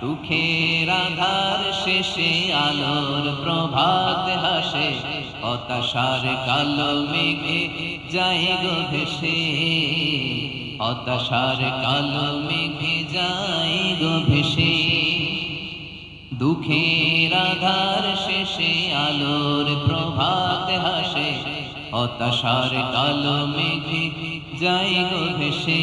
দুঃখের আধার শেষে আলোর প্রভাত হাসে, হতাশার কালো মেঘে যাই গো ভেসে। হতাশার কালো মেঘে যাই গো দুঃখের আধার শেষে আলোর প্রভাত হাসে, হতাশার কালো মেঘে যাই গো ভেসে।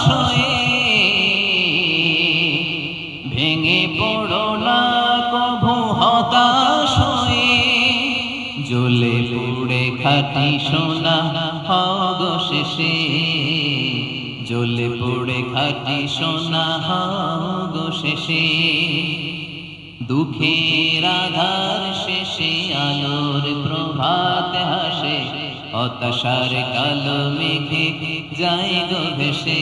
পড়ো না কভু হতাশ জ্বলে পুড়ে খাটি সোনা হগ শেষে জ্বলে পুড়ে খাটি সোনা হগ শেষে দুঃখের আধার শেষে আলোর প্রভাত হাসে। হতাশার কালো মেঘে যাই গো ভেসে।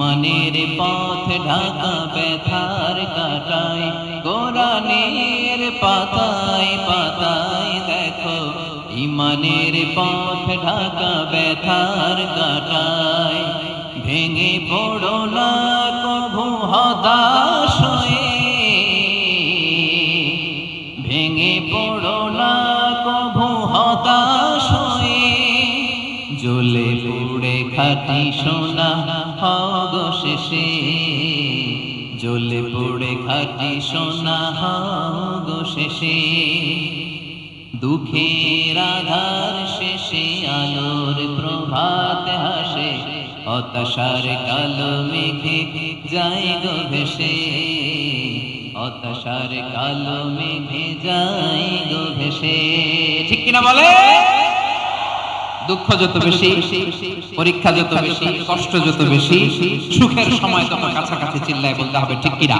ইমানের পথ ঢাকা ব্যথার কাটায়, কোরআনের পাতায় পাতায় দেখো, ইমানের পথ ঢাকা ব্যথার কাটায়। ভেঙে পড়ো না কভু হতাশ হয়ে, ভেঙে পড়ো না কভু হতাশ হয়ে। জ্বলে পুড়ে খাটি সোনা হগ শেষে জ্বলে পুড়ে খাটি সোনা হগ শেষে দুঃখের আধার শেষে আলোর প্রভাত হাসে, হতাশার কালো মেঘে যাই গো ভেসে। হতাশার কালো মেঘে যাই গো ভেসে। ঠিক কিনা বলে? দুঃখ যত বেশি, পরীক্ষা যত বেশি, কষ্ট যত বেশি, সুখের সময় তত কাছাকাছি চিল্লায় বলতে হবে, ঠিক কিনা?